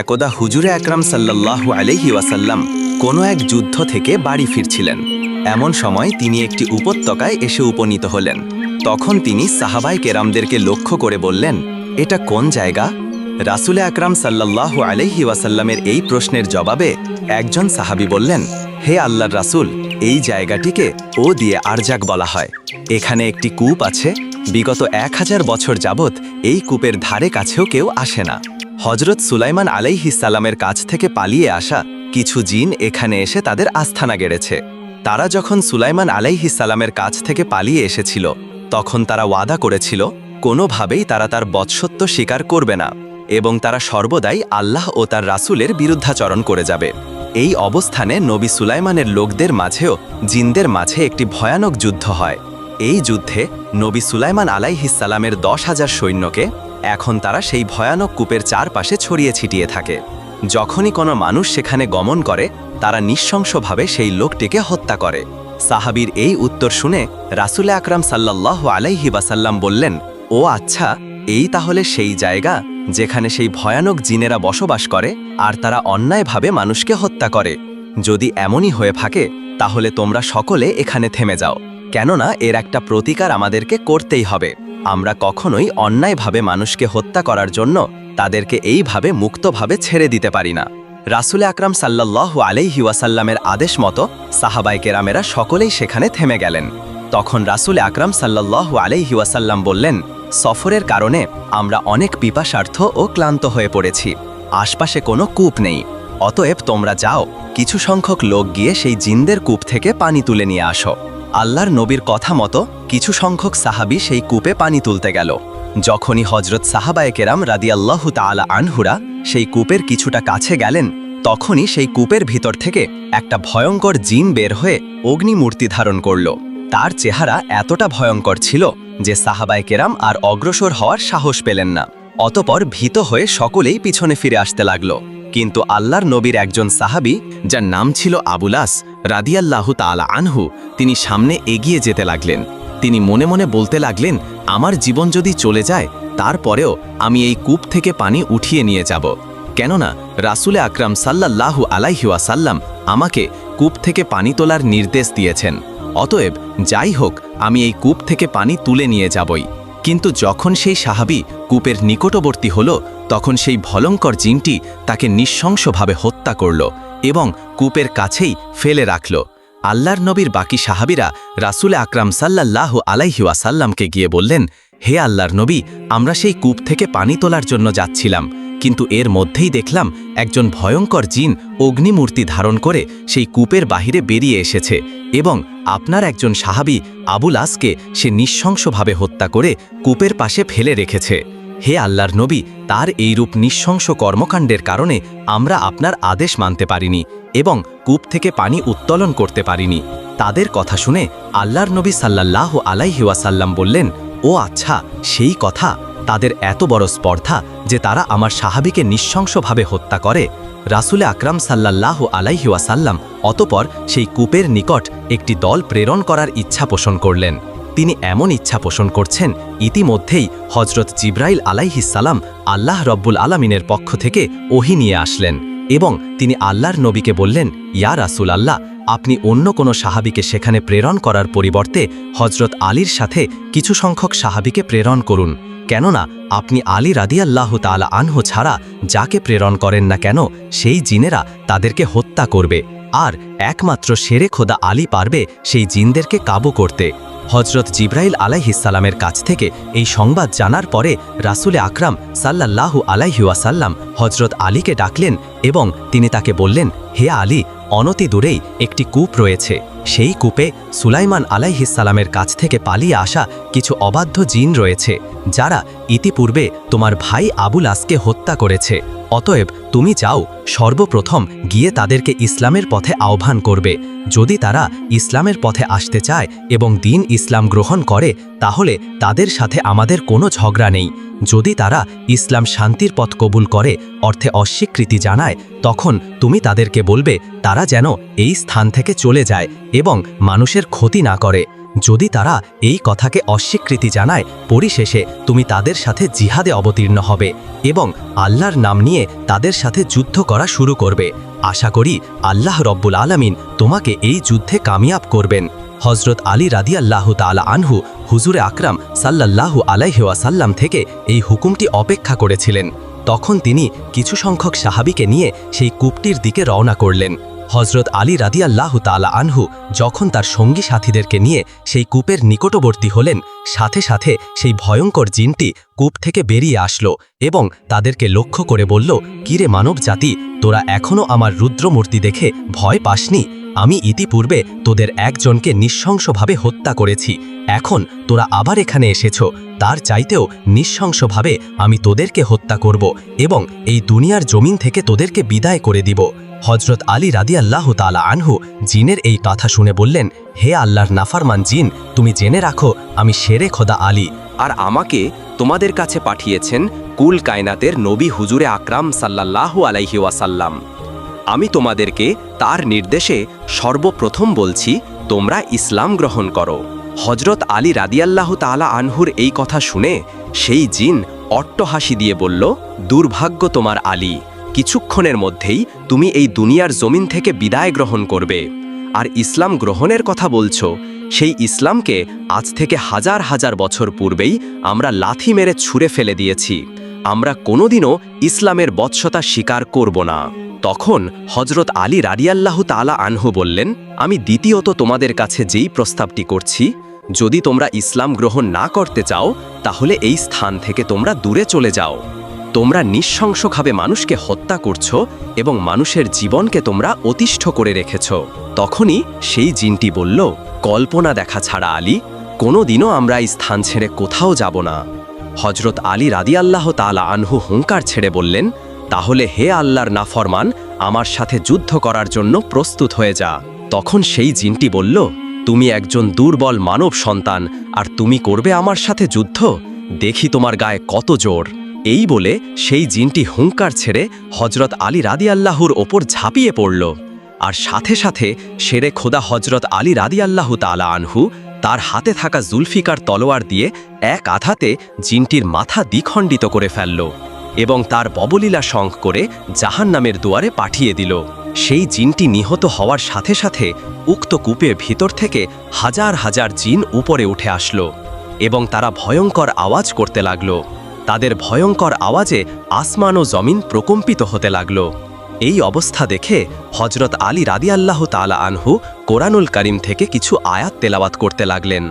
একদা হুজুরে আকরাম সাল্লাল্লাহু আলাইহি ওয়াসাল্লাম কোনো এক যুদ্ধ থেকে বাড়ি ফিরছিলেন। এমন সময় তিনি একটি উপত্যকায় এসে উপনীত হলেন। তখন তিনি সাহাবাই কেরামদেরকে লক্ষ্য করে বললেন, এটা কোন জায়গা? রাসুলে আকরাম সাল্লাল্লাহু আলাইহি ওয়াসাল্লামের এই প্রশ্নের জবাবে একজন সাহাবী বললেন, হে আল্লাহর রাসূল, এই জায়গাটিকে ও দিয়ে আরজাক বলা হয়। এখানে একটি কূপ আছে। বিগত এক হাজার বছর যাবৎ এই কূপের ধারে কাছেও কেউ আসে না। হজরত সুলাইমান আলাইহিসাল্লামের কাছ থেকে পালিয়ে আসা কিছু জিন এখানে এসে তাদের আস্থানা গেড়েছে। তারা যখন সুলাইমান আলাইহিসাল্লামের কাছ থেকে পালিয়ে এসেছিল, তখন তারা ওয়াদা করেছিল, কোনোভাবেই তারা তার বৎসত্ব স্বীকার করবে না এবং তারা সর্বদাই আল্লাহ ও তার রাসুলের বিরুদ্ধাচরণ করে যাবে। এই অবস্থানে নবী সুলাইমানের লোকদের মাঝেও জিনদের মাঝে একটি ভয়ানক যুদ্ধ হয়। এই যুদ্ধে নবী সুলাইমান আলাইহিসাল্লামের দশ হাজার সৈন্যকে এখন তারা সেই ভয়ানক কূপের চারপাশে ছড়িয়ে ছিটিয়ে থাকে। যখনই কোনো মানুষ সেখানে গমন করে, তারা নিঃশংসভাবে সেই লোকটিকে হত্যা করে। সাহাবীর এই উত্তর শুনে রাসুলে আকরাম সাল্লাহ আলাইহি বাসাল্লাম বললেন, ও আচ্ছা এই তাহলে সেই জায়গা যেখানে সেই ভয়ানক জিনেরা বসবাস করে আর তারা অন্যায়ভাবে মানুষকে হত্যা করে। যদি এমনই হয়ে থাকে, তাহলে তোমরা সকলে এখানে থেমে যাও। কেননা এর একটা প্রতিকার আমাদেরকে করতেই হবে। আমরা কখনোই অন্যায়ভাবে মানুষকে হত্যা করার জন্য তাদেরকে এইভাবে মুক্তভাবে ছেড়ে দিতে পারি না। রাসুলে আকরাম সাল্লাহ আলাইহি ওয়াসাল্লামের আদেশ মতো সাহাবাই কেরামেরা সকলেই সেখানে থেমে গেলেন। তখন রাসুল আকরাম সাল্লাহ আলাইহি ওয়াসাল্লাম বললেন, সফরের কারণে আমরা অনেক পিপাসার্থ ও ক্লান্ত হয়ে পড়েছি। আশপাশে কোনো কূপ নেই। অতএব তোমরা যাও, কিছু সংখ্যক লোক গিয়ে সেই জিনদের কূপ থেকে পানি তুলে নিয়ে আসো। আল্লাহর নবীর কথা মতো কিছু সংখ্যক সাহাবি সেই কূপে পানি তুলতে গেল। যখনই হজরত সাহাবায়ে কেরাম রাদিয়াল্লাহু তাআলা আনহুরা সেই কূপের কিছুটা কাছে গেলেন, তখনই সেই কূপের ভিতর থেকে একটা ভয়ঙ্কর জিন বের হয়ে অগ্নিমূর্তি ধারণ করল। তার চেহারা এতটা ভয়ঙ্কর ছিল যে সাহাবায়ে কেরাম আর অগ্রসর হওয়ার সাহস পেলেন না। অতপর ভীত হয়ে সকলেই পিছনে ফিরে আসতে লাগল। কিন্তু আল্লাহর নবীর একজন সাহাবী, যার নাম ছিল আবুলাস রাদিয়াল্লাহু তাআলা আনহু, তিনি সামনে এগিয়ে যেতে লাগলেন। তিনি মনে মনে বলতে লাগলেন, আমার জীবন যদি চলে যায়, তারপরেও আমি এই কূপ থেকে পানি উঠিয়ে নিয়ে যাব। কেননা, রাসুলে আকরাম সাল্লাল্লাহু আলাইহি ওয়াসাল্লাম আমাকে কূপ থেকে পানি তোলার নির্দেশ দিয়েছেন। অতএব, যাই হোক, আমি এই কূপ থেকে পানি তুলে নিয়ে যাবই। কিন্তু যখন সেই সাহাবি কূপের নিকটবর্তী হল, তখন সেই ভলঙ্কর জিনটি তাকে নিঃশংসভাবে হত্যা করল এবং কূপের কাছেই ফেলে রাখল। আল্লাহর নবীর বাকি সাহাবিরা রাসুল আকরাম সাল্লাহ আলাইহিওয়াসাল্লামকে গিয়ে বললেন, হে আল্লাহর নবী, আমরা সেই কূপ থেকে পানি তোলার জন্য যাচ্ছিলাম। কিন্তু এর মধ্যেই দেখলাম একজন ভয়ঙ্কর জিন অগ্নিমূর্তি ধারণ করে সেই কূপের বাহিরে বেরিয়ে এসেছে এবং আপনার একজন সাহাবি আবুল আসকে সে নৃশংসভাবে হত্যা করে কূপের পাশে ফেলে রেখেছে। হে আল্লাহর নবী, তার এইরূপ নৃশংস কর্মকাণ্ডের কারণে আমরা আপনার আদেশ মানতে পারিনি এবং কূপ থেকে পানি উত্তোলন করতে পারিনি। তাদের কথা শুনে আল্লাহর নবী সাল্লাল্লাহ আলাইহিওয়াসাল্লাম বললেন, ও আচ্ছা সেই কথা তাদের এত বড় স্পর্ধা যে তারা আমার সাহাবিকে নিঃশংসভাবে হত্যা করে। রাসুলে আকরাম সাল্লাল্লাহ আলাইহিওয়াসাল্লাম অতপর সেই কূপের নিকট একটি দল প্রেরণ করার ইচ্ছা পোষণ করলেন। তিনি এমন ইচ্ছা পোষণ করছেন, ইতিমধ্যেই হজরত জিব্রাইল আলাইহিসাল্লাম আল্লাহ রব্বুল আলামিনের পক্ষ থেকে ওহি নিয়ে আসলেন এবং তিনি আল্লাহর নবীকে বললেন, ইয়া রাসুল আল্লাহ আপনি অন্য কোনো সাহাবিকে সেখানে প্রেরণ করার পরিবর্তে হজরত আলীর সাথে কিছু সংখ্যক সাহাবিকে প্রেরণ করুন। কেননা আপনি আলী রাদিয়াল্লাহ তালা আনহু ছাড়া যাকে প্রেরণ করেন না কেন, সেই জিনেরা তাদেরকে হত্যা করবে। আর একমাত্র সেরে খোদা আলী পারবে সেই জিনদেরকে কাবু করতে। হজরত জিব্রাইল আলাইহিসাল্লামের কাছ থেকে এই সংবাদ জানার পরে রাসুলে আকরাম সাল্লাল্লাহু আলাইহুয়াসাল্লাম হজরত আলীকে ডাকলেন এবং তিনি তাকে বললেন, হে আলী, অনতি দূরেই একটি কূপ রয়েছে। সেই কূপে সুলাইমান আলাইহিসালামের কাছ থেকে পালিয়ে আসা কিছু অবাধ্য জিন রয়েছে, যারা ইতিপূর্বে তোমার ভাই আবুল আসকে হত্যা করেছে। অতএব তুমি যাও সর্বপ্রথম গিয়ে তাদেরকে ইসলামের পথে আহ্বান করবে। যদি তারা ইসলামের পথে আসতে চায় এবং দিন ইসলাম গ্রহণ করে, তাহলে তাদের সাথে আমাদের কোনো ঝগড়া নেই। যদি তারা ইসলাম শান্তির পথ কবুল করে, অর্থে অস্বীকৃতি জানায়, তখন তুমি তাদেরকে বলবে, তারা যেন এই স্থান থেকে চলে যায় এবং মানুষের ক্ষতি না করে। যদি তারা এই কথাকে অস্বীকৃতি জানায়, পরিশেষে তুমি তাদের সাথে জিহাদে অবতীর্ণ হবে এবং আল্লাহর নাম নিয়ে তাদের সাথে যুদ্ধ করা শুরু করবে। আশা করি আল্লাহ রব্বুল আলামিন তোমাকে এই যুদ্ধে কামিয়াব করবেন। হজরত আলী রাদিয়াল্লাহু তাআলা আনহু হুজুরে আকরাম সাল্লাল্লাহু আলাইহাসাল্লাম থেকে এই হুকুমটি অপেক্ষা করেছিলেন। তখন তিনি কিছু সংখ্যক সাহাবিকে নিয়ে সেই কূপটির দিকে রওনা করলেন। হজরত আলী রাদিয়াল্লাহু তালা আনহু যখন তার সঙ্গী সাথীদেরকে নিয়ে সেই কূপের নিকটবর্তী হলেন, সাথে সাথে সেই ভয়ঙ্কর জিনটি কূপ থেকে বেরিয়ে আসলো এবং তাদেরকে লক্ষ্য করে বলল কিরে মানব জাতি তোরা এখনও আমার রুদ্রমূর্তি দেখে ভয় পাসনি? আমি ইতিপূর্বে তোদের একজনকে নৃশংসভাবে হত্যা করেছি। এখন তোরা আবার এখানে এসেছ। তার চাইতেও নৃশংসভাবে আমি তোদেরকে হত্যা করব এবং এই দুনিয়ার জমিন থেকে তোদেরকে বিদায় করে দিব। হজরত আলী রাদিয়াল্লাহ তালা আনহু জিনের এই কথা শুনে বললেন, হে আল্লাহর নাফারমান জিন, তুমি জেনে রাখো, আমি শেরে খোদা আলী। আর আমাকে তোমাদের কাছে পাঠিয়েছেন কুল কায়নাতের নবী হুজুরে আকরাম সাল্লাল্লাহু আলাইহি ওয়াসাল্লাম। আমি তোমাদেরকে তার নির্দেশে সর্বপ্রথম বলছি, তোমরা ইসলাম গ্রহণ করো। হজরত আলী রাদিয়াল্লাহ তাআলা আনহুর এই কথা শুনে সেই জিন অট্টহাসি দিয়ে বলল, দুর্ভাগ্য তোমার আলী। কিছুক্ষণের মধ্যেই তুমি এই দুনিয়ার জমিন থেকে বিদায় গ্রহণ করবে। আর ইসলাম গ্রহণের কথা বলছো, সেই ইসলামকে আজ থেকে হাজার হাজার বছর পূর্বেই আমরা লাথি মেরে ছুঁড়ে ফেলে দিয়েছি। আমরা কোনোদিনও ইসলামের বৎসতা স্বীকার করব না। তখন হজরত আলী রাডিয়াল্লাহু তালা আনহু বললেন, আমি দ্বিতীয়ত তোমাদের কাছে যেই প্রস্তাবটি করছি, যদি তোমরা ইসলাম গ্রহণ না করতে চাও, তাহলে এই স্থান থেকে তোমরা দূরে চলে যাও। তোমরা নিঃশংসভাবে মানুষকে হত্যা করছ এবং মানুষের জীবনকে তোমরা অতিষ্ঠ করে রেখেছ। তখনই সেই জিনটি বলল, কল্পনা দেখা ছাড়া আলী কোনো দিনও আমরা এই স্থান ছেড়ে কোথাও যাব না। হজরত আলী রাদিয়াল্লাহ তালা আনহু হুঙ্কার ছেড়ে বললেন, তাহলে হে আল্লাহর নাফরমান, আমার সাথে যুদ্ধ করার জন্য প্রস্তুত হয়ে যা। তখন সেই জিনটি বলল, তুমি একজন দুর্বল মানব সন্তান, আর তুমি করবে আমার সাথে যুদ্ধ? দেখি তোমার গায়ে কত জোর। এই বলে সেই জিনটি হুঙ্কার ছেড়ে হজরত আলী রাদিয়াল্লাহুর ওপর ঝাঁপিয়ে পড়ল। আর সাথে সাথে সেরে খোদা হজরত আলী রাদিয়াল্লাহু তালা আনহু তার হাতে থাকা জুলফিকার তলোয়ার দিয়ে এক আধাতে জিনটির মাথা দ্বিখণ্ডিত করে ফেলল এবং তার ববলীলা শঙ্খ করে জাহান নামের দুয়ারে পাঠিয়ে দিল। সেই জিনটি নিহত হওয়ার সাথে সাথে উক্ত কূপের ভিতর থেকে হাজার হাজার জিন উপরে উঠে আসলো এবং তারা ভয়ঙ্কর আওয়াজ করতে লাগল। তাদের ভয়ঙ্কর আওয়াজে আসমান ও জমিন প্রকম্পিত হতে লাগল। এই অবস্থা দেখে হজরত আলী রাদিয়াল্লাহ তালা আনহু কোরআনুল করিম থেকে কিছু আয়াত তেলাওয়াত করতে লাগলেন।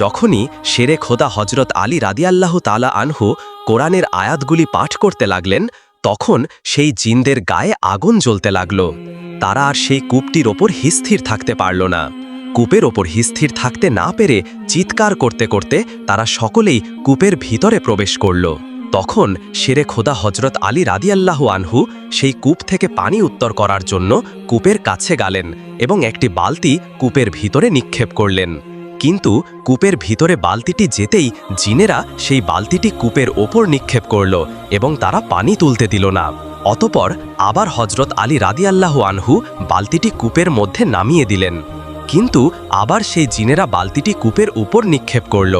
যখনই শেরে খোদা হজরত আলী রাদিয়াল্লাহ তালা আনহু কোরআনের আয়াতগুলি পাঠ করতে লাগলেন, তখন সেই জিনদের গায়ে আগুন জ্বলতে লাগল। তারা আর সেই কূপটির ওপর হিস্থির থাকতে পারল না। কূপের ওপর হিস্থির থাকতে না পেরে চিৎকার করতে করতে তারা সকলেই কূপের ভিতরে প্রবেশ করল। তখন শেরে খোদা হজরত আলী রাদিয়াল্লাহু আনহু সেই কূপ থেকে পানি উত্তর করার জন্য কূপের কাছে গেলেন এবং একটি বালতি কূপের ভিতরে নিক্ষেপ করলেন। কিন্তু কূপের ভিতরে বালতিটি যেতেই জিনেরা সেই বালতিটি কূপের ওপর নিক্ষেপ করল এবং তারা পানি তুলতে দিল না। অতপর আবার হজরত আলী রাদিয়াল্লাহু আনহু বালতিটি কূপের মধ্যে নামিয়ে দিলেন। কিন্তু আবার সেই জিনেরা বালতিটি কূপের উপর নিক্ষেপ করল।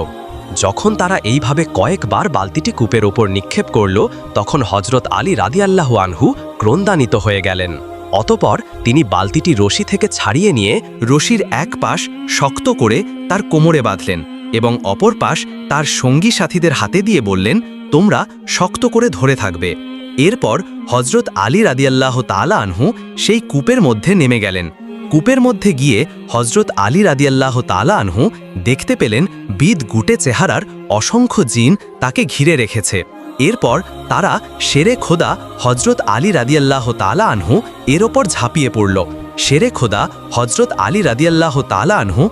যখন তারা এইভাবে কয়েকবার বালতিটি কূপের ওপর নিক্ষেপ করল, তখন হজরত আলী রাদিয়াল্লাহু আনহু ক্রন্দানিত হয়ে গেলেন। অতপর তিনি বালতিটি রশি থেকে ছাড়িয়ে নিয়ে রশির এক পাশ শক্ত করে তার কোমরে বাঁধলেন এবং অপর পাশ তার সঙ্গী সাথীদের হাতে দিয়ে বললেন, তোমরা শক্ত করে ধরে থাকবে। এরপর হজরত আলী রাদিয়াল্লাহ তালা আনহু সেই কূপের মধ্যে নেমে গেলেন। কূপের মধ্যে গিয়ে হজরত আলী রাদিয়াল্লাহ তালা আনহু দেখতে পেলেন বিদ গুটে চেহারার অসংখ্য জিন তাকে ঘিরে রেখেছে। এরপর তারা শেরে খোদা হজরত আলী রাদিয়াল্লাহ তালা আনহু এর ওপর ঝাঁপিয়ে পড়ল। শেরে খোদা হজরত আলী রাদিয়াল্লাহ তালা আনহু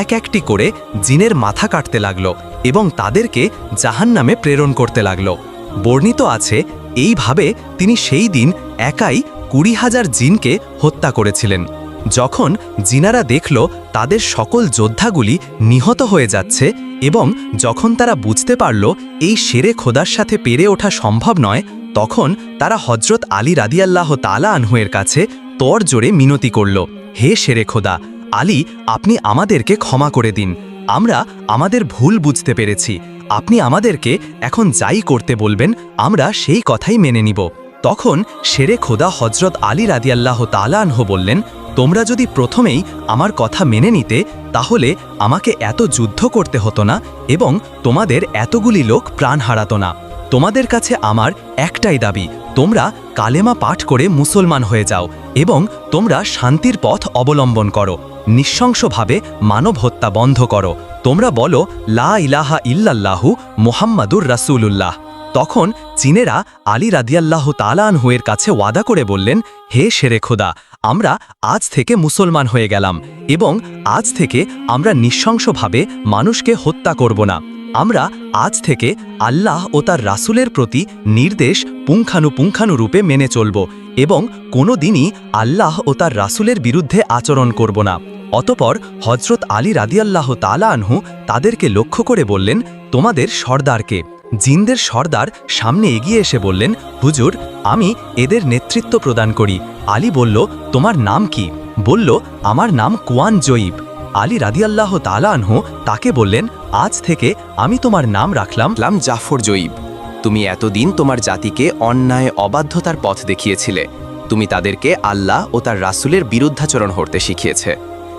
এক একটি করে জিনের মাথা কাটতে লাগল এবং তাদেরকে জাহান নামে প্রেরণ করতে লাগল। বর্ণিত আছে, এইভাবে তিনি সেই দিন একাই কুড়ি হাজার জিনকে হত্যা করেছিলেন। যখন জিনারা দেখল তাদের সকল যোদ্ধাগুলি নিহত হয়ে যাচ্ছে এবং যখন তারা বুঝতে পারল এই শেরে খোদার সাথে পেরে ওঠা সম্ভব নয়, তখন তারা হজরত আলী রাদিয়াল্লাহ তালা আনহুয়ের কাছে তর জোরে মিনতি করল, হে শেরে খোদা, আলী, আপনি আমাদেরকে ক্ষমা করে দিন। আমরা আমাদের ভুল বুঝতে পেরেছি। আপনি আমাদেরকে এখন যাই করতে বলবেন, আমরা সেই কথাই মেনে নিব। তখন শেরে খোদা হজরত আলী রাদিয়াল্লাহ তালানহ বললেন তোমরা যদি প্রথমেই আমার কথা মেনে নিতে, তাহলে আমাকে এত যুদ্ধ করতে হতো না এবং তোমাদের এতগুলি লোক প্রাণ হারাতো না। তোমাদের কাছে আমার একটাই দাবি, তোমরা কালেমা পাঠ করে মুসলমান হয়ে যাও এবং তোমরা শান্তির পথ অবলম্বন করো। নিঃশংসভাবে মানব হত্যা বন্ধ করো। তোমরা বলো, লা ইলাহা ইল্লাল্লাহু মোহাম্মদুর রাসূলুল্লাহ। তখন চীনেরা আলী রাদিয়াল্লাহ তালানহুয়ের কাছে ওয়াদা করে বললেন, হে শেরে খোদা আমরা আজ থেকে মুসলমান হয়ে গেলাম এবং আজ থেকে আমরা নিঃশংসভাবে মানুষকে হত্যা করব না। আমরা আজ থেকে আল্লাহ ও তার রাসূলের প্রতি নির্দেশ পুঙ্খানুপুঙ্খানুরূপে মেনে চলব এবং কোনো দিনই আল্লাহ ও তার রাসূলের বিরুদ্ধে আচরণ করব না। অতপর হজরত আলী রাদিয়াল্লাহ তালা আনহু তাদেরকে লক্ষ্য করে বললেন, তোমাদের সর্দারকে। জিনদের সর্দার সামনে এগিয়ে এসে বললেন, হুজুর, আমি এদের নেতৃত্ব প্রদান করি। আলী বলল, তোমার নাম কি? বলল, আমার নাম কোয়ান জয়ীব। আলী রাদিয়াল্লাহ তালানহ তাকে বললেন, আজ থেকে আমি তোমার নাম রাখলাম লাম জাফর জয়ীব। তুমি এতদিন তোমার জাতিকে অন্যায়, অবাধ্যতার পথ দেখিয়েছিলে। তুমি তাদেরকে আল্লাহ ও তার রাসুলের বিরুদ্ধাচরণ হতে শিখিয়েছে।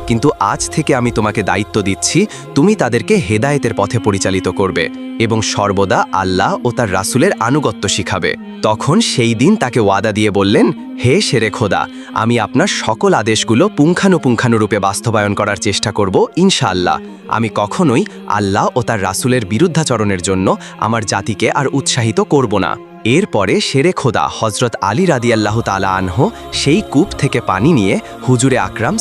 কিন্তু আজ থেকে আমি তোমাকে দায়িত্ব দিচ্ছি, তুমি তাদেরকে হেদায়েতের পথে পরিচালিত করবে এবং সর্বদা আল্লাহ ও তার রাসূলের আনুগত্য শিখাবে। তখন সেই দিন তাকে ওয়াদা দিয়ে বললেন, হে শেরে খোদা, আমি আপনার সকল আদেশগুলো পুঙ্খানুপুঙ্খানুরূপে বাস্তবায়ন করার চেষ্টা করব, ইনশাআল্লাহ। আমি কখনোই আল্লাহ ও তার রাসূলের বিরুদ্ধাচরণের জন্য আমার জাতিকে আর উৎসাহিত করব না। এরপরে শেরে খোদা হজরত আলী রাদিয়াল্লাহ তালা আনহ সেই কূপ থেকে পানি নিয়ে হুজুরে আকরাম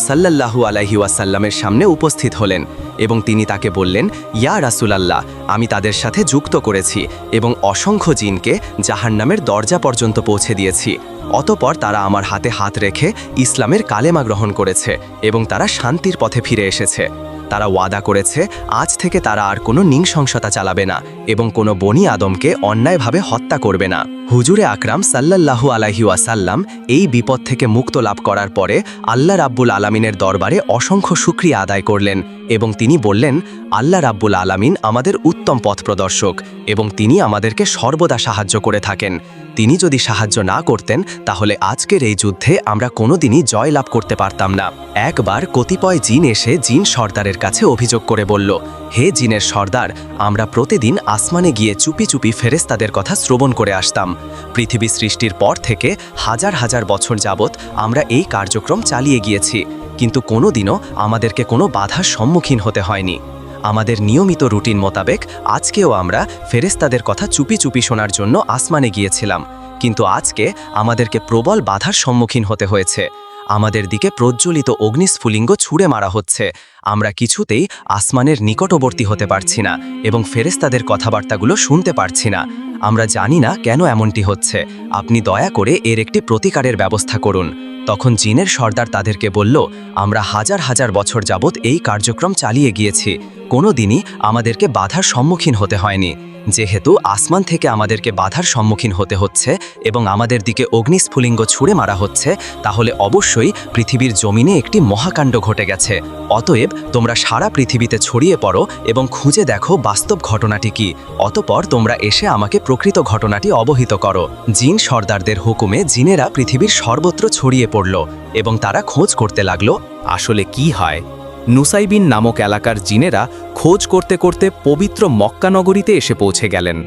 আলাইহি ওয়াসাল্লামের সামনে উপস্থিত হলেন এবং তিনি তাকে বললেন, ইয়া রাসূলাল্লাহ, আমি তাদের সাথে যুক্ত করেছি এবং অসংখ্য জিনকে জাহান্নামের দরজা পর্যন্ত পৌঁছে দিয়েছি। অতপর তারা আমার হাতে হাত রেখে ইসলামের কালেমা গ্রহণ করেছে এবং তারা শান্তির পথে ফিরে এসেছে। তারা ওয়াদা করেছে, আজ থেকে তারা আর কোনো নৃশংসতা চালাবে না এবং কোনো বনি আদমকে অন্যায়ভাবে হত্যা করবে না। হুজুরে আকরাম সাল্লাল্লাহু আলাইহি ওয়াসাল্লাম এই বিপদ থেকে মুক্ত লাভ করার পরে আল্লাহ রাব্বুল আলামিনের দরবারে অসংখ্য শুক্রিয়া আদায় করলেন এবং তিনি বললেন, আল্লাহ রাব্বুল আলামিন আমাদের উত্তম পথ প্রদর্শক এবং তিনি আমাদেরকে সর্বদা সাহায্য করে থাকেন। তিনি যদি সাহায্য না করতেন, তাহলে আজকের এই যুদ্ধে আমরা কোনোদিনই জয় লাভ করতে পারতাম না। একবার কতিপয় জিন এসে জিন সর্দারের কাছে অভিযোগ করে বলল, হে জিনের সর্দার, আমরা প্রতিদিন আসমানে গিয়ে চুপি চুপি ফেরেস্তাদের কথা শ্রবণ করে আসতাম। পৃথিবী সৃষ্টির পর থেকে হাজার হাজার বছর যাবৎ আমরা এই কার্যক্রম চালিয়ে গিয়েছি, কিন্তু কোনোদিনও আমাদেরকে কোনো বাধার সম্মুখীন হতে হয়নি। আমাদের নিয়মিত রুটিন মোতাবেক আজকেও আমরা ফেরেস্তাদের কথা চুপি চুপি শোনার জন্য আসমানে গিয়েছিলাম। কিন্তু আজকে আমাদেরকে প্রবল বাধার সম্মুখীন হতে হয়েছে। আমাদের দিকে প্রজ্বলিত অগ্নিস্ফুলিঙ্গ ছুঁড়ে মারা হচ্ছে। আমরা কিছুতেই আসমানের নিকটবর্তী হতে পারছি না এবং ফেরেস্তাদের কথাবার্তাগুলো শুনতে পারছি না। আমরা জানি না কেন এমনটি হচ্ছে। আপনি দয়া করে এর একটি প্রতিকারের ব্যবস্থা করুন। তখন জিনের সর্দার তাদেরকে বলল, আমরা হাজার হাজার বছর যাবৎ এই কার্যক্রম চালিয়ে গিয়েছি। কোনো দিনই আমাদেরকে বাধার সম্মুখীন হতে হয়নি। যেহেতু আসমান থেকে আমাদেরকে বাধার সম্মুখীন হতে হচ্ছে এবং আমাদের দিকে অগ্নিস্ফুলিঙ্গ ছুঁড়ে মারা হচ্ছে, তাহলে অবশ্যই পৃথিবীর জমিনে একটি মহাকাণ্ড ঘটে গেছে। অতএব তোমরা সারা পৃথিবীতে ছড়িয়ে পড়ো এবং খুঁজে দেখো বাস্তব ঘটনাটি কি। অতপর তোমরা এসে আমাকে প্রকৃত ঘটনাটি অবহিত করো। জিন সর্দারদের হুকুমে জিনেরা পৃথিবীর সর্বত্র ছড়িয়ে পড়ল এবং তারা খোঁজ করতে লাগল, আসলে কি হয়? নুসাইবিন নামক এলাকার জিনেরা খোঁজ করতে করতে পবিত্র মক্কানগরীতে এসে পৌঁছে গেলেন।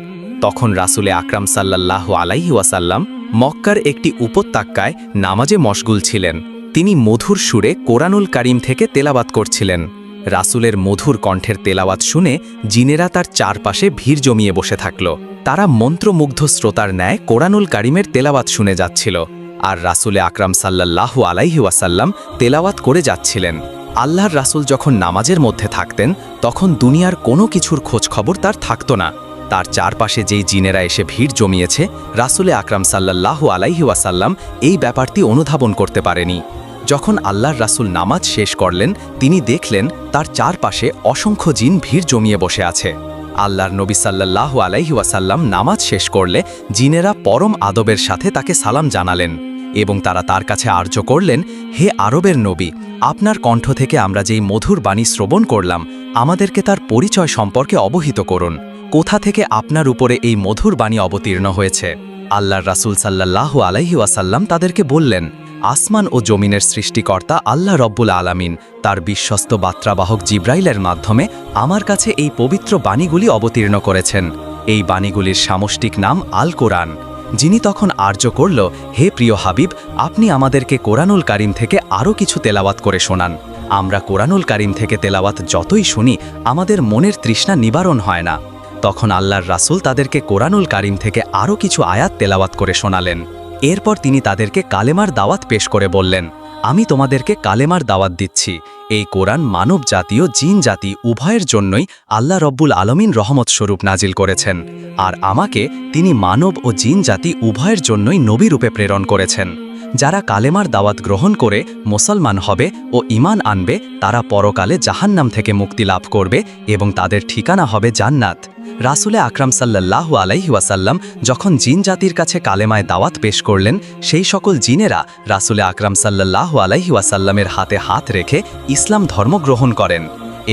তখন রাসুলে আকরাম সাল্লাহ আলাইহি ওয়াসাল্লাম মক্কার একটি উপত্যকায় নামাজে মশগুল ছিলেন। তিনি মধুর সুরে কোরআনুল কারিম থেকে তেলাবাত করছিলেন। রাসুলের মধুর কণ্ঠের তেলাওয়াত শুনে জিনেরা তার চারপাশে ভিড় জমিয়ে বসে থাকল। তারা মন্ত্রমুগ্ধ শ্রোতার ন্যায় কোরআনুল কারিমের তেলাওয়াত শুনে যাচ্ছিল। আর রাসুলে আকরাম সাল্লাহ আলাইহি ওয়াসাল্লাম তেলাওয়াত করে যাচ্ছিলেন। আল্লাহর রাসূল যখন নামাজের মধ্যে থাকতেন, তখন দুনিয়ার কোনো কিছুর খোঁজ খবর তার থাকত না। তার চারপাশে যেই জিনেরা এসে ভিড় জমিয়েছে, রাসুলে আকরাম সাল্লাল্লাহু আলাইহি ওয়াসাল্লাম এই ব্যাপারটি অনুধাবন করতে পারেনি। যখন আল্লাহর রাসূল নামাজ শেষ করলেন, তিনি দেখলেন তার চারপাশে অসংখ্য জিন ভিড় জমিয়ে বসে আছে। আল্লাহর নবী সাল্লাল্লাহু আলাইহি ওয়াসাল্লাম নামাজ শেষ করলে জিনেরা পরম আদবের সাথে তাকে সালাম জানালেন। এবং তারা তার কাছে আর্য করলেন, হে আরবের নবী, আপনার কণ্ঠ থেকে আমরা যেই মধুর বাণী শ্রবণ করলাম, আমাদেরকে তার পরিচয় সম্পর্কে অবহিত করুন। কোথা থেকে আপনার উপরে এই মধুর বাণী অবতীর্ণ হয়েছে? আল্লাহর রাসূল সাল্লাল্লাহু আলাইহি ওয়াসাল্লাম তাদেরকে বললেন, আসমান ও জমিনের সৃষ্টিকর্তা আল্লাহ রব্বুল আলামিন, তার বিশ্বস্ত বার্তাবাহক জিব্রাইলের মাধ্যমে আমার কাছে এই পবিত্র বাণীগুলি অবতীর্ণ করেছেন। এই বাণীগুলির সামষ্টিক নাম আল কোরআন যিনি তখন আর্য করল, হে প্রিয় হাবিব, আপনি আমাদেরকে কোরআনুল কারিম থেকে আরও কিছু তেলাওয়াত করে শোনান। আমরা কোরআনুল কারিম থেকে তেলাওয়াত যতই শুনি, আমাদের মনের তৃষ্ণা নিবারণ হয় না। তখন আল্লাহর রাসুল তাদেরকে কোরআনুল কারিম থেকে আরও কিছু আয়াত তেলাওয়াত করে শোনালেন। এরপর তিনি তাদেরকে কালেমার দাওয়াত পেশ করে বললেন আমি তোমাদেরকে কালেমার দাওয়াত দিচ্ছি। এই কোরআন মানব জাতি ও জিন জাতি উভয়ের জন্যই আল্লাহ রব্বুল আলমিন রহমত স্বরূপ নাজিল করেছেন। আর আমাকে তিনি মানব ও জিন জাতি উভয়ের জন্যই নবী রূপে প্রেরণ করেছেন। যারা কালেমার দাওয়াত গ্রহণ করে মুসলমান হবে ও ইমান আনবে, তারা পরকালে জাহান্নাম থেকে মুক্তি লাভ করবে এবং তাদের ঠিকানা হবে জান্নাত। রাসুলে আকরাম সাল্লাল্লাহু আলাইহি ওয়াসাল্লাম যখন জিন জাতির কাছে কালেমায় দাওয়াত পেশ করলেন, সেই সকল জিনেরা রাসুলে আকরাম সাল্লাল্লাহু আলাইহি ওয়াসাল্লামের হাতে হাত রেখে ইসলাম ধর্ম গ্রহণ করেন।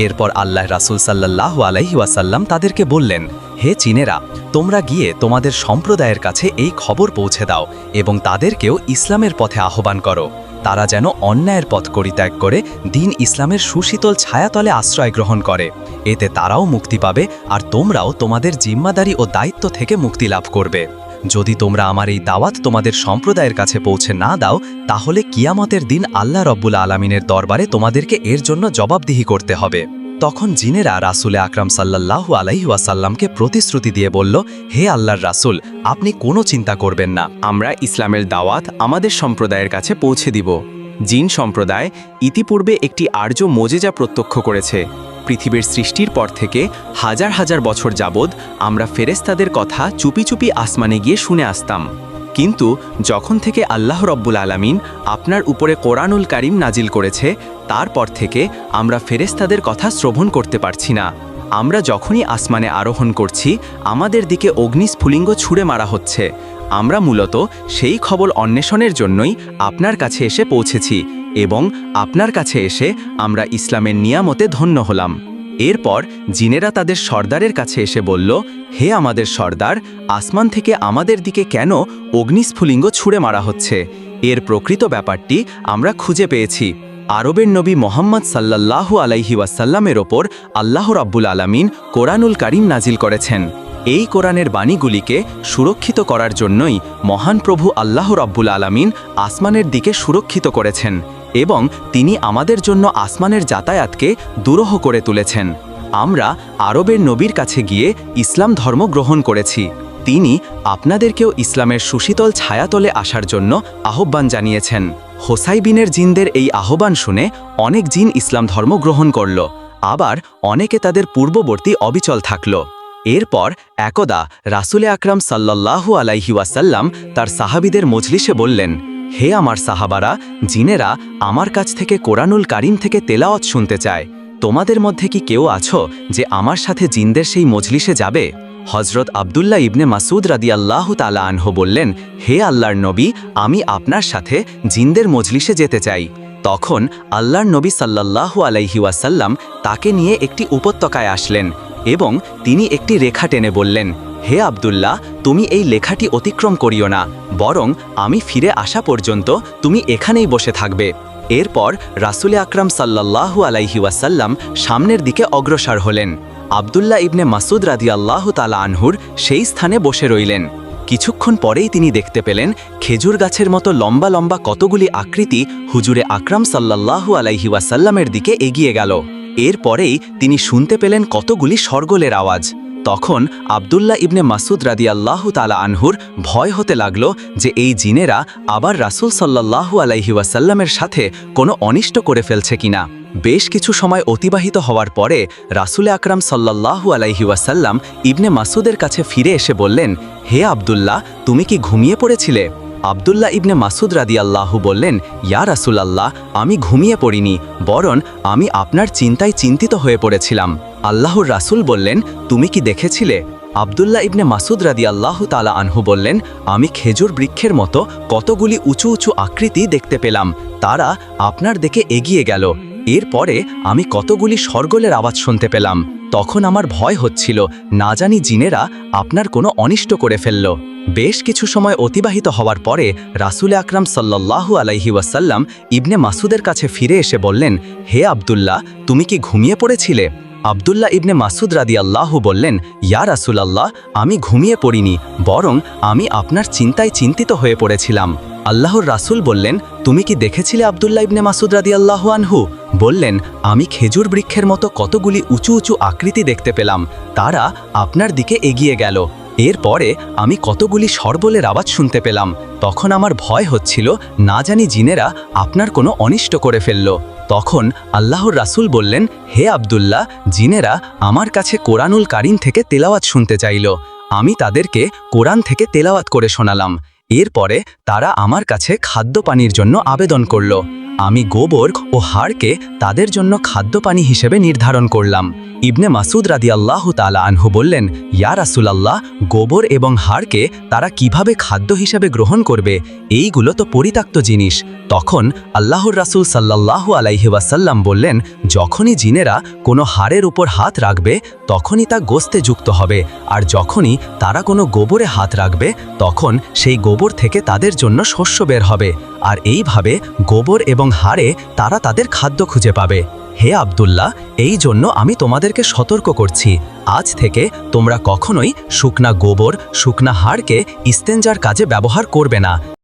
এরপর আল্লাহ রাসুল সাল্লাল্লাহু আলাইহি ওয়াসাল্লাম তাদেরকে বললেন, হে চীনেরা তোমরা গিয়ে তোমাদের সম্প্রদায়ের কাছে এই খবর পৌঁছে দাও এবং তাদেরকেও ইসলামের পথে আহ্বান করো। তারা যেন অন্যায়ের পথ পরিত্যাগ করে দিন ইসলামের সুশীতল ছায়াতলে আশ্রয় গ্রহণ করে। এতে তারাও মুক্তি পাবে আর তোমরাও তোমাদের জিম্মাদারি ও দায়িত্ব থেকে মুক্তি লাভ করবে। যদি তোমরা আমার এই দাওয়াত তোমাদের সম্প্রদায়ের কাছে পৌঁছে না দাও, তাহলে কিয়ামতের দিন আল্লাহ রব্বুল আলমিনের দরবারে তোমাদেরকে এর জন্য জবাবদিহি করতে হবে। তখন জিনেরা রাসুলে আকরাম সাল্লাল্লাহু আলাইহি ওয়াসাল্লামকে প্রতিশ্রুতি দিয়ে বলল, হে আল্লাহর রাসুল, আপনি কোনো চিন্তা করবেন না। আমরা ইসলামের দাওয়াত আমাদের সম্প্রদায়ের কাছে পৌঁছে দিব। জিন সম্প্রদায় ইতিপূর্বে একটি আর্য মোজেজা প্রত্যক্ষ করেছে। পৃথিবীর সৃষ্টির পর থেকে হাজার হাজার বছর যাবৎ আমরা ফেরেস্তাদের কথা চুপি চুপি আসমানে গিয়ে শুনে আসতাম। কিন্তু যখন থেকে আল্লাহ রব্বুল আলামিন আপনার উপরে কোরআনুল কারিম নাজিল করেছে, তারপর থেকে আমরা ফেরেস্তাদের কথা শ্রবণ করতে পারছি না। আমরা যখনই আসমানে আরোহণ করছি, আমাদের দিকে অগ্নিস্ফুলিঙ্গ ছুঁড়ে মারা হচ্ছে। আমরা মূলত সেই খবর অন্বেষণের জন্যই আপনার কাছে এসে পৌঁছেছি এবং আপনার কাছে এসে আমরা ইসলামের নিয়ামতে ধন্য হলাম। এরপর জিনেরা তাদের সর্দারের কাছে এসে বলল, হে আমাদের সর্দার, আসমান থেকে আমাদের দিকে কেন অগ্নিস্ফুলিঙ্গ ছুঁড়ে মারা হচ্ছে? এর প্রকৃত ব্যাপারটি আমরা খুঁজে পেয়েছি। আরবের নবী মোহাম্মদ সাল্লাল্লাহু আলাইহি ওয়াসাল্লামের ওপর আল্লাহ রাব্বুল আলামিন কোরআনুল কারিম নাজিল করেছেন। এই কোরআনের বাণীগুলিকে সুরক্ষিত করার জন্যই মহান প্রভু আল্লাহ রাব্বুল আলামিন আসমানের দিকে সুরক্ষিত করেছেন। এবং তিনি আমাদের জন্য আসমানের যাতায়াতকে দুরহ করে তুলেছেন। আমরা আরবের নবীর কাছে গিয়ে ইসলাম ধর্ম গ্রহণ করেছি। তিনি আপনাদেরকেও ইসলামের সুশীতল ছায়াতলে আসার জন্য আহ্বান জানিয়েছেন। হোসাইবিনের জিনদের এই আহ্বান শুনে অনেক জিন ইসলাম ধর্ম গ্রহণ করল। আবার অনেকে তাদের পূর্ববর্তী অবিচল থাকল। এরপর একদা রাসুলে আকরাম সাল্লাল্লাহু আলাইহি ওয়াসাল্লাম তার সাহাবিদের মজলিসে বললেন হে আমার সাহাবারা, জিনেরা আমার কাছ থেকে কোরআনুল কারিম থেকে তেলাওয়াত শুনতে চায়। তোমাদের মধ্যে কি কেউ আছো যে আমার সাথে জিনদের সেই মজলিসে যাবে? হজরত আবদুল্লাহ ইবনে মাসুদ রাদি আল্লাহ তালা আনহ বললেন, হে আল্লাহর নবী, আমি আপনার সাথে জিনদের মজলিসে যেতে চাই। তখন আল্লাহর নবী সাল্লাল্লাহু আলাইহি ওয়াসাল্লাম তাকে নিয়ে একটি উপত্যকায় আসলেন এবং তিনি একটি রেখা টেনে বললেন হে আবদুল্লাহ, তুমি এই লেখাটি অতিক্রম করিও না, বরং আমি ফিরে আসা পর্যন্ত তুমি এখানেই বসে থাকবে। এরপর রাসুলে আকরাম সাল্লাল্লাহু আলাইহি ওয়াসাল্লাম সামনের দিকে অগ্রসর হলেন। আবদুল্লাহ ইবনে মাসুদ রাদি আল্লাহ তালা আনহুর সেই স্থানে বসে রইলেন। কিছুক্ষণ পরেই তিনি দেখতে পেলেন খেজুর গাছের মতো লম্বা লম্বা কতগুলি আকৃতি হুজুরে আকরাম সাল্লাল্লাহু আলাইহি ওয়াসাল্লামের দিকে এগিয়ে গেল। এরপরেই তিনি শুনতে পেলেন কতগুলি সরগোলের আওয়াজ। তখন আবদুল্লাহ ইবনে মাসুদ রাদি আল্লাহ তালা আনহুর ভয় হতে লাগল যে এই জিনেরা আবার রাসুল সাল্লাল্লাহু আলাইহি ওয়াসাল্লামের সাথে কোনো অনিষ্ট করে ফেলছে কিনা। বেশ কিছু সময় অতিবাহিত হওয়ার পরে রাসুলে আকরাম সাল্লাল্লাহু আলাইহি ওয়াসাল্লাম ইবনে মাসুদের কাছে ফিরে এসে বললেন, হে আবদুল্লাহ, তুমি কি ঘুমিয়ে পড়েছিলে? আবদুল্লাহ ইবনে মাসুদ রাদি আল্লাহু বললেন, ইয়া রাসুলাল্লাহ, আমি ঘুমিয়ে পড়িনি, বরং আমি আপনার চিন্তায় চিন্তিত হয়ে পড়েছিলাম। আল্লাহর রাসুল বললেন, তুমি কি দেখেছিলে? আবদুল্লাহ ইবনে মাসুদ রাদি আল্লাহ তালা আনহু বললেন, আমি খেজুর বৃক্ষের মতো কতগুলি উঁচু উঁচু আকৃতি দেখতে পেলাম। তারা আপনার দিকে এগিয়ে গেল। এরপরে আমি কতগুলি সরগোলের আওয়াজ শুনতে পেলাম। তখন আমার ভয় হচ্ছিল। না জানি জিনেরা আপনার কোনো অনিষ্ট করে ফেলল। বেশ কিছু সময় অতিবাহিত হওয়ার পরে রাসুল আকরাম সাল্লাল্লাহু আলাইহি ওয়াসাল্লাম ইবনে মাসুদের কাছে ফিরে এসে বললেন, হে আবদুল্লাহ, তুমি কি ঘুমিয়ে পড়েছিলে? আবদুল্লাহ ইবনে মাসুদ রাদি আল্লাহু বললেন, ইয়া রাসুলাল্লাহ, আমি ঘুমিয়ে পড়িনি, বরং আমি আপনার চিন্তায় চিন্তিত হয়ে পড়েছিলাম। আল্লাহর রাসূল বললেন, তুমি কি দেখেছিলে আবদুল্লাহ ইবনে মাসুদ রাদি আল্লাহ আনহু? বললেন, আমি খেজুর বৃক্ষের মতো কতগুলি উঁচু উঁচু আকৃতি দেখতে পেলাম, তারা আপনার দিকে এগিয়ে গেল। এরপরে আমি কতগুলি সরবলের আওয়াজ শুনতে পেলাম। তখন আমার ভয় হচ্ছিল, না জানি জিনেরা আপনার কোনো অনিষ্ট করে ফেলল। তখন আল্লাহর রাসুল বললেন, হে আবদুল্লাহ, জিনেরা আমার কাছে কোরআনুল কারিম থেকে তেলাওয়াত শুনতে চাইল। আমি তাদেরকে কোরআন থেকে তেলাওয়াত করে শোনালাম। এরপরে তারা আমার কাছে খাদ্য পানির জন্য আবেদন করল। আমি গোবর ও হাড়কে তাদের জন্য খাদ্যপানি হিসেবে নির্ধারণ করলাম। ইবনে মাসুদ রাদি আল্লাহ তালা আনহু বললেন, ইয়া রাসুলাল্লাহ, গোবর এবং হাড়কে তারা কীভাবে খাদ্য হিসেবে গ্রহণ করবে? এইগুলো তো পরিত্যক্ত জিনিস। তখন আল্লাহর রাসূল সাল্লাল্লাহু আলাইহি ওয়াসাল্লাম বললেন, যখনই জিনেরা কোনো হাড়ের উপর হাত রাখবে, তখনই তা গোস্তে যুক্ত হবে। আর যখনই তারা কোনো গোবরে হাত রাখবে, তখন সেই গোবর থেকে তাদের জন্য শস্য বের হবে। আর এইভাবে গোবর এবং হাড়ে তারা তাদের খাদ্য খুঁজে পাবে। হে আবদুল্লাহ, এই জন্য আমি তোমাদেরকে সতর্ক করছি। আজ থেকে তোমরা কখনোই শুকনা গোবর, শুকনা হাড়কে ইস্তেঞ্জার কাজে ব্যবহার করবে না।